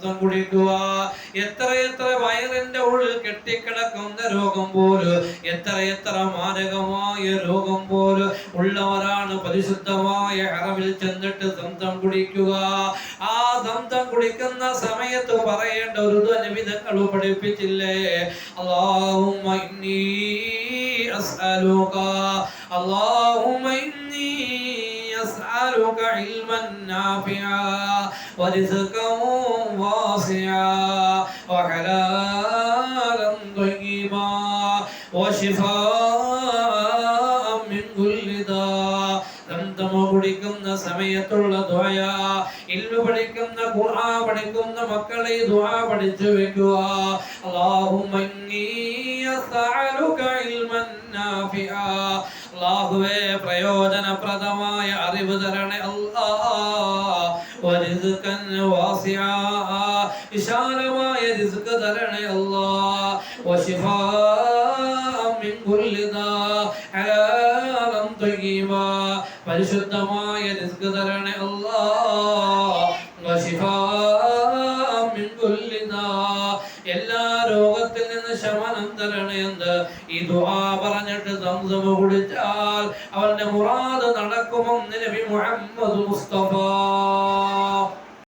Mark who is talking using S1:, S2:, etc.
S1: രക്തം കുടിക്കുക. എത്ര എത്ര വയറിന്റെ ഉള്ളിൽ കെട്ടിക്കിടക്കുന്ന രോഗം പോലും എത്ര എത്ര മാരകമായ രോഗം പോലും ഉള്ളവരാണ് പരിശുദ്ധമായ അറവിൽ ചെന്നിട്ട് സ്വന്തം കുടിക്കുക. ആ സ്വന്തം കുടിക്കുന്ന സമയത്ത് പറയേണ്ട ഒരു ധനവിധങ്ങൾ പഠിപ്പിച്ചില്ലേ? അള്ളാഹുമ്മ ഇന്നീ അസ്അലുക. അള്ളാഹുമ്മ أسألك علما نافعا ورزقا واسعا وحلالا طيبا وشفاء من كل داء ദന്തമ കുടിക്കുന്ന സമയത്തുള്ള ദ്വയ ഇൽമു പഠിക്കുന്ന ഖുർആൻ പഠിക്കുന്ന മക്കളെ ദുആ പഠിച്ചു വെക്കുക അല്ലാഹുമ്മ ഇന്നി അസ്അലുക ഇൽമൻ നാഫിആ അല്ലാഹുവേ പ്രയോജനപ്രദമായ വാസിആ വിശാലമായ റിസ്ക് തരണേ പരിശുദ്ധമായ റിസ്ക് തരണേ എല്ലാ രോഗത്തിൽ നിന്ന് ശമനം തരണേ ഈ ദുആ പറഞ്ഞിട്ട് സംസം കുടിച്ചാൽ അവന്റെ മുറാദ് നടക്കുമെന്ന് നബി മുഹമ്മദ് മുസ്തഫ.